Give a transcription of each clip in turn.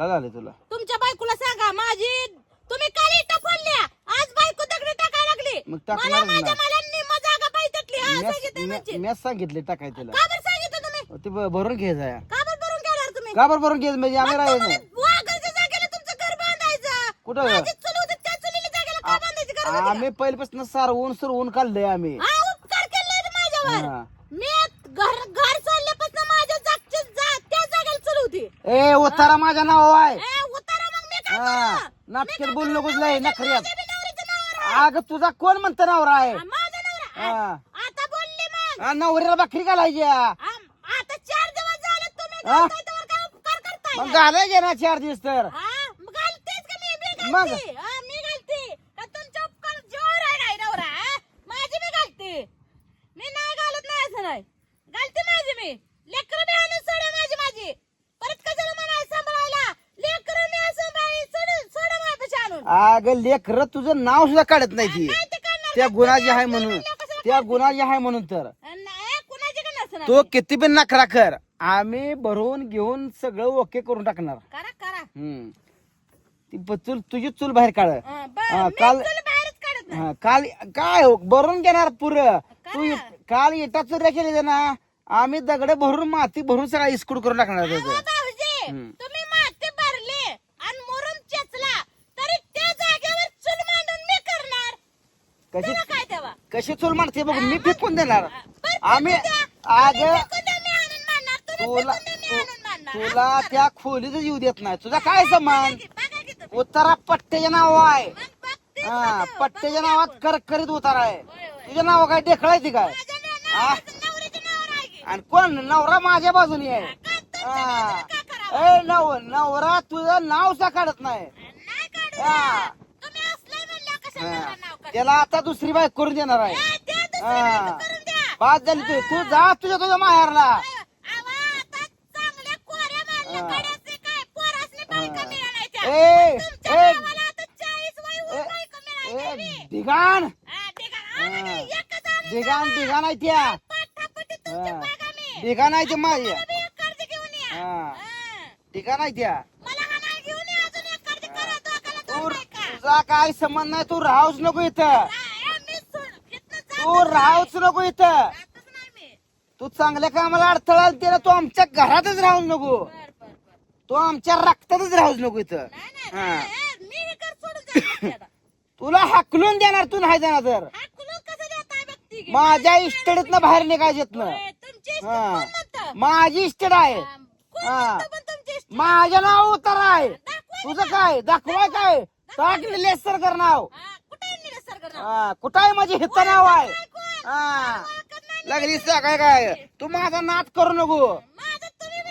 काय झालं तुला तुमच्या बायकोला सांगा माझी तुम्ही काल फोडल्या आज बायको दगडी टाकायला लागली मग मला टाकणारच माझ्या ना. मला निम्मा जागा पाहिजे त्यातली. हा, सांगितलं म्हणजे. सांगितले टाकाय तुला का बरं सांगितलं तुम्ही ते ब- भरून घे जाया का बरं भरून घेणार तुम्ही का बरं भरून घे म्हणजे आम्ही राहिले तुम्हाला वाघाच्या जागेला तुमचं घर बांधायचं कुठं? माझी चूल होती त्या चुलीच्या जागेला का बांधायची गरज होती का? आम्ही पहिल्यापासून सारवून सरवून काढलंय आम्ही हा उपकार केलाय माझ्यावर हा. मी घर घर सोडल्यापासून माझ्या जागची जा त्या जागेला चूल होती ए उतारा माझ्या नाव आहे हा? नाटकेत बोल नकोस लय नखऱ्यात आहे. अग तुझा कोण म्हणतं नवरा आहे हा, आता बोलले मग नवऱ्याला भाकरी घालायची आम- आता चार दिवस झाले तुम्ही हा? घालताय त्यावर काय उपकार करताय मग? घालायचे ना चार दिवस तर हा? मग घालतेच का मी बी मग? घालते हा, मी घालते का तुमच्या उपकार जोर आहे नाही नवरा हा? माझी मी घालते मी नाही घालत नाही असं नाही घालते माझी मी लेकरं बी आणून सोडा माझी माझी परत कशाला म्हणाय सांभाळायला लेकरं मी असं बाई सोडून सोडा माझ्यापाशी आणून अग लेकर तुझं नाव सुद्धा काढत नाही ती. नाही ते करणार त्या? गुणाची आहे म्हणून. त्या गुणाची आहे म्हणून तर. नाही कुणाची का नसणार तो किती पण नखरा कर. आम्ही भरवून घेऊन सगळं ओके करून टाकणार. करा करा. हम्म. ती चूल तुझी चूल बाहेर काढ. हा, मी काल- तुला बाहेरच काढत नाही. हा, काल काय हो, भरून घेणार पुर. तू इ- काल इटा चुऱ्या केली ना आम्ही दगड भरून माती भरून सगळा इस्कूट करून टाकणार त्याचं भाऊजी. हम्म. तुम्ही माती भरली आणि मुरुम चेचला तरी त्या जागेवर चूल मांडून मी करणार कशी त्याला काय तेव्हा? कशी चूल मारते बघ मी फेकून देणार. आम्ही. तुम्ही तुला. तुला त्या खोलीत येऊ देत नाही. तुझा काय समान. उतारा पट्ट्याच्या नाव आहे. हा पट्ट्याच्या नावात. करकरीत उतारा आहे. तुझ्या नाव काय? ढेकळायची काय. आणि कोण? नवरा माझ्या बाजूनी आहे. हा. ए नव नवरा तुझं नाव सा काढत नाही. हा. द्या. तुम्ही असलंय म्हणल्यावर कशाला हा. नवरा नाव काढता? त्याला आता दुसरी बाईक करून देणार आहे हा. पाच झाली तू तू जा तुझ्या तुझ्या माहेरला हा. ए, ए. गावाला आता 40 वय होऊन ए, बी. ढिगाण आहे. ढिगाण. ढिगाण त्या. ढिगाण आहे ते माझ्या. हा. हा. ढिगाण आहे त्या मला हा नाही घेऊन या, अजून एक कर्ज करा, दोघाला तू दोन बायका. तुझा काय संबंध नाही तू राहूच नको इथं. तू. राहूच नको इथं. तू चांगल्या कामाला अडथळा आला तू आमच्या घरातच राहूच नको. तू आमच्या रक्तातच राहूच नको इथं. हा. तुला हाकलून देणार तू नाही देणार तर. माझ्या इस्टेडीतनं बाहेर निघायचेत म्हणतं? माझी इस्टेड आहे? माझ्या नाव उतार आहे. तुझं काय? दाखवाय काय? टाक लेसर कर नाव हा, कुठे आहे? हा, माझी हित नाव आहे? हा. लागली काय काय तू माझा नाद करू नको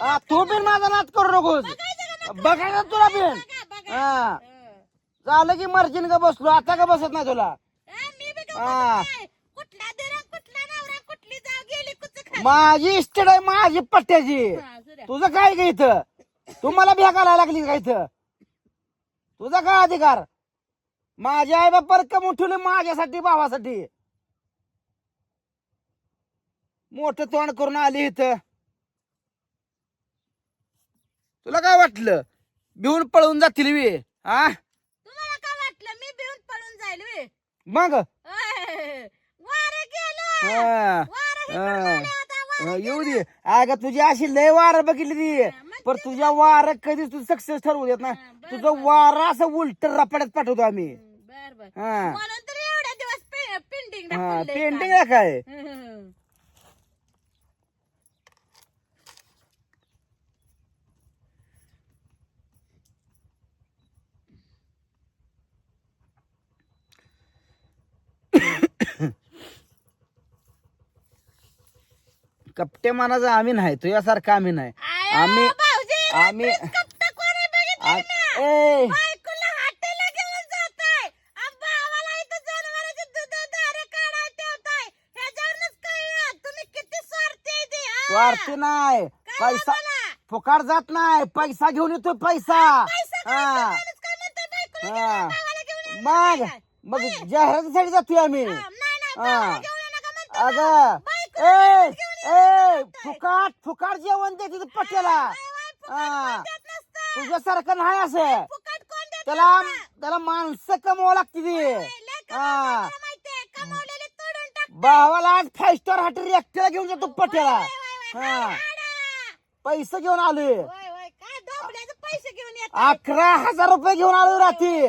हा, तू पण माझा नाद करू नकोस? बघायचं तुला बघा. हा. झालं की मर्जीन का बसलो आता का बसत नाही तुला हा. माझी इस्टेड आहे माझी पट्ट्याची. तुझं काय का इथं तू मला भेकायला लागली का इथं तुझा काय अधिकार? माझे आई बाप रक्कम उठवले माझ्यासाठी भावासाठी. मोठं तोंड करून आली इथं. तुला काय वाटलं? भिवून पळून जातील वे हा तुम्हाला काय वाटलं? मी भिवून पळून जाईल वे. मग? ओय, वारं गेलं. हा. वारं इकडं. झालं आता, वारं येऊ. दे. अगं तुझी अशी लय वार बघितली ती. पण तुझ्या वार कधीच तू सक्सेस ठरवू देत ना हा, बरं, तुझं. वार असं उलट रपाड्यात पाठवतो आम्ही हम्म, बर बर हा म्हणून तर एवढ्या दिवस पे- पेंटिंग हा दाखवलंय पेंटिंग का? काय हम्म. कपटे मानाचा आम्ही नाही तुझ्यासारखं आम्ही नाही आया, आम्ही- भाऊजी, आम्ही- रात्रीच कपटं कोणी बघितलंय आ- ना? ए बायकोला हाटेला घेऊन जाताय. आणि भावाला इथं जनावरांची दूध, धारे काढायला ठेवताय. ह्याच्यावरूनच कळलं, तुम्ही किती स्वार्थी आहे ते, हा? स्वार्थी नाही पैसा? फुकाट जात नाही पैसा घेऊन येतो पैसा हा माणूस काय म्हणतोय, बायकोला घेऊन हा. या, भावाला घेऊन या, मग काय? मग जाहिरातीसाठी जातोय आम्ही हा, नाही, नाही, हा. भावाला घेऊन या नका म्हणतोय ना. अगं बायकोला ए घेऊन या ए म्हणताय. फुकाट फुकाट जेवण देते पट्ट्याला वय, फुकट हा. तुझ्यासारखं नाही असं. फुकट कोण देतं त्याला? त्याला माणसं कमवावं लागते ती. होय, लय कमावलं हा. मला माहितीये, कमावलेले तोडून टाक. भावाला आज फाईव्ह स्टार हॉटेल एकट्याला घेऊन जातो पट्याला. हा. पैसे घेऊन आलोय. होय, होय, काय डोबल्याचे पैसे घेऊन येत अकरा हजार रुपये घेऊन आलोय रात्री.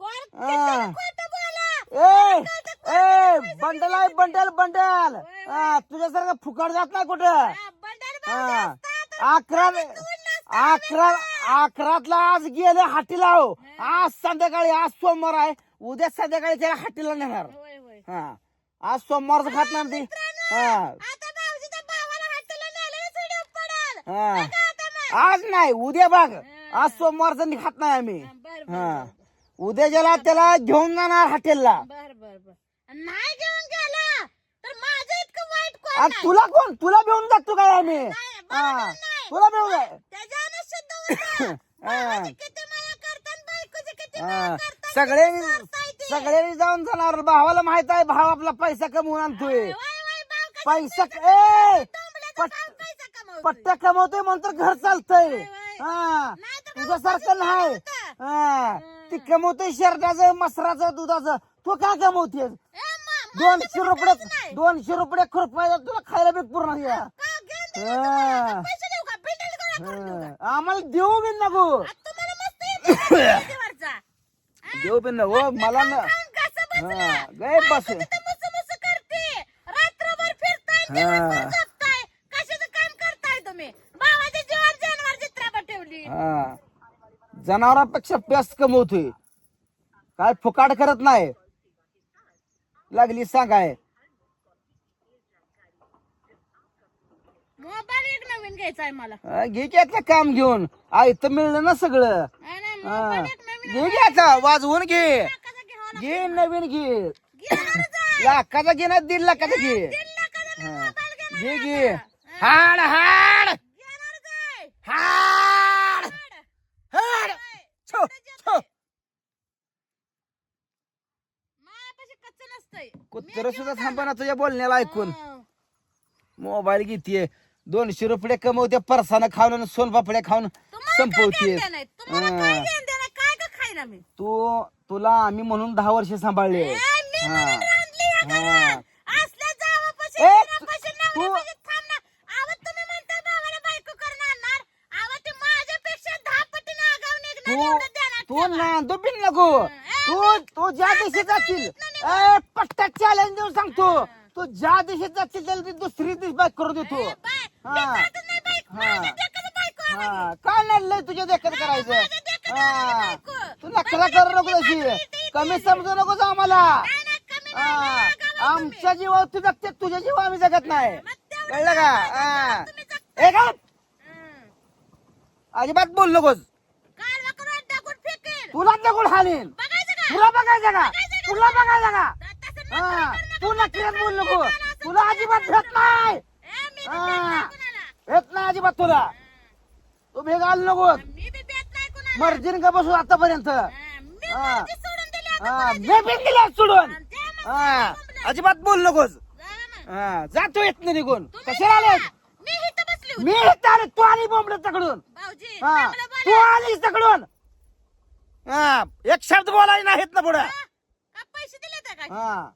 कोण हा. किती खोटं बोला? ए ए बंडल आहे बंडल बंडल. हा तुझ्यासारखं फुकट जात नाही कुठं? हा, बंडल भाऊ हा. जास्त तर अकरा अकरा अकरातला आज गेले हाटीला हो. आज संध्याकाळी आज सोमवार आहे. उद्या संध्याकाळी त्याला हाटीला नेणार. होय, होय. हा. आज सोमवारचं खात नाही ती. हा. आता भाऊजीच्या भावाला हाताला नेलं सुडून पडल. हा. बघा आता मग. आज नाही उद्या बघ. आज सोमवारचं खात नाही आम्ही. बर बर हा. उद्या ज्याला त्याला घेऊन जाणार हॉटेलला. बर बर बर. नाही घेऊन गेला तर माझं इतकं वाईट कोण आज नाही. तुला कोण? तुला घेऊन जातो काय आम्ही? नाही, बरोबर हा नाही. तुला घेऊन जाय सगळ्यांनी ते. सगळ्यांनी जाऊन जाणार. भावाला माहीत आहे भाव आपला पैसा कमवून आणतोय. पैसा ए. पट्ट्या कमवतोय म्हणून तर घर चालतंय. हा. तुझ्यासारखं नाही. हा. ती कमवतोय शर्टाचं मसराचं दुधाचं. तू काय मा- दोनशे रुपये. दोनशे रुपये खुरपायला तुला खायला बी पूर्ण करून देऊ का? आम्हाला देऊ बी नको आता तुम्हाला मस्त येतो का शेतीवरचा? देऊ बी नको मला न खाऊन कसं बसलं? हा, गय बस. बायको तिथं मुसमुस करते. रात्रभर फिरताय, हा. दिवसभर झोपताय. कशाचं काम करताय तुम्ही? भावाच्या जीवावर जनावर चित्रावर ठेवली. हा जनावरांपेक्षा पेस्ट कमवतोय काय फुकाट करत नाही लागली सांगाय मोबाईल एक नवीन घ्यायचा आहे मला हा, घे की काम घेऊन आयतं मिळलं ना सगळं नाही, नाही, हा. मोबाईल एक नवीन घे घे आता वाजवून घे लाखाचा घ्यावा लागतो. घे नवीन घे घेणारच आहे. लाखाचा घे ना दीड लाखाचा घे दीड लाखाचा मी हा. मोबाईल घेणार घे घे. हाड हाड घेणारच आहे. हाड हाड. हाड होय. छो छो मायापाशी कच्चं नसतंय. कुत्र सुद्धा थांबा ना तुझ्या बोलण्याला ऐकून हा. मोबाईल घेतीये दोनशे रुपये कमवते परसानं खाऊन आणि सोनपापड्या खाऊन संपवते तू तुला आम्ही म्हणून दहा वर्ष सांभाळले. हा. हा. तू- करून ते तू. नांदू बिन नको. तू तू ज्या दिवशी जाशील ए पट्टा चॅलेंज देऊन सांगतो. तू ज्या दिवशी जाशील त्याला दुसरी दिवशी बाईक करू देतो. हा. हा. हा. काय तुझ्या देखत करायचं. हा. तू नखरा करू नको तशी कमी समजू नको आम्हाला. हा. आमच्या जीवावर तू जगते तुझ्या जीवा आम्ही जगत नाही. कळलं का? हा. का. अजिबात बोल नकोस. तुला दगड हाणीन? तुला बघायचं का? तुला बघायचं का? हा. तू नक्कीच बोल नको. तुला अजिबात भेट नाही. हा. भेट नाही अजिबात तुला तू भेग आलो नकोस मी बी भेट नाही कुणाला. मर्जीन का बसू आतापर्यंत हा, मी हा. मर्जी सोडून दिली आता हा कोणाची. मी बिन दिला सोडून आणि द्या मग हा बोंबलं. अजिबात बोल नकोस जा. हा जातो येत नाही निघून तुम्ही कशाला आलेस जा. मी इथं बसली होती. मी इथं आले तू आली बोंबलं तकडून भाऊजी हा चांगलं तू बोला. आलीस तकडून हा एक शब्द बोलायला नाहीत ना पुढं? का पैसे दिले का काय हा